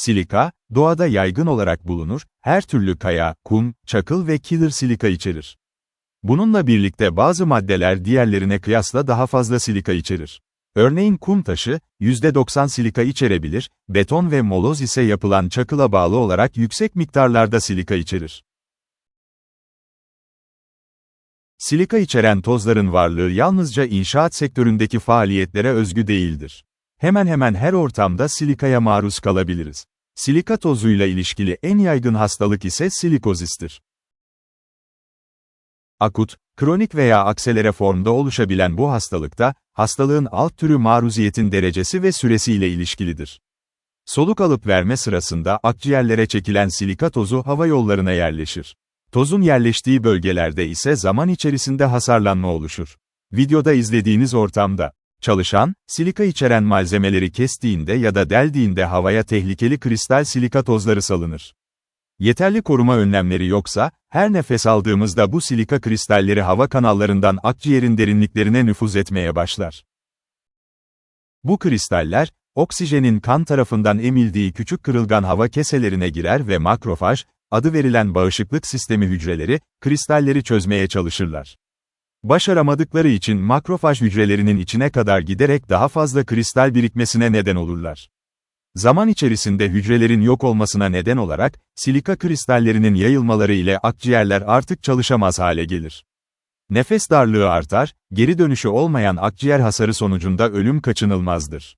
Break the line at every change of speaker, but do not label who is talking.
Silika, doğada yaygın olarak bulunur, her türlü kaya, kum, çakıl ve killer silika içerir. Bununla birlikte bazı maddeler diğerlerine kıyasla daha fazla silika içerir. Örneğin kum taşı, %90 silika içerebilir, beton ve moloz ise yapılan çakıla bağlı olarak yüksek miktarlarda silika içerir. Silika içeren tozların varlığı yalnızca inşaat sektöründeki faaliyetlere özgü değildir. Hemen hemen her ortamda silikaya maruz kalabiliriz. Silika tozuyla ilişkili en yaygın hastalık ise silikozistir. Akut, kronik veya akselere formda oluşabilen bu hastalıkta, hastalığın alt türü maruziyetin derecesi ve süresiyle ilişkilidir. Soluk alıp verme sırasında akciğerlere çekilen silika tozu hava yollarına yerleşir. Tozun yerleştiği bölgelerde ise zaman içerisinde hasarlanma oluşur. Videoda izlediğiniz ortamda, çalışan, silika içeren malzemeleri kestiğinde ya da deldiğinde havaya tehlikeli kristal silika tozları salınır. Yeterli koruma önlemleri yoksa, her nefes aldığımızda bu silika kristalleri hava kanallarından akciğerin derinliklerine nüfuz etmeye başlar. Bu kristaller, oksijenin kan tarafından emildiği küçük kırılgan hava keselerine girer ve makrofaj, adı verilen bağışıklık sistemi hücreleri, kristalleri çözmeye çalışırlar. Başaramadıkları için makrofaj hücrelerinin içine kadar giderek daha fazla kristal birikmesine neden olurlar. Zaman içerisinde hücrelerin yok olmasına neden olarak, silika kristallerinin yayılmaları ile akciğerler artık çalışamaz hale gelir. Nefes darlığı artar, geri dönüşü olmayan akciğer hasarı sonucunda ölüm kaçınılmazdır.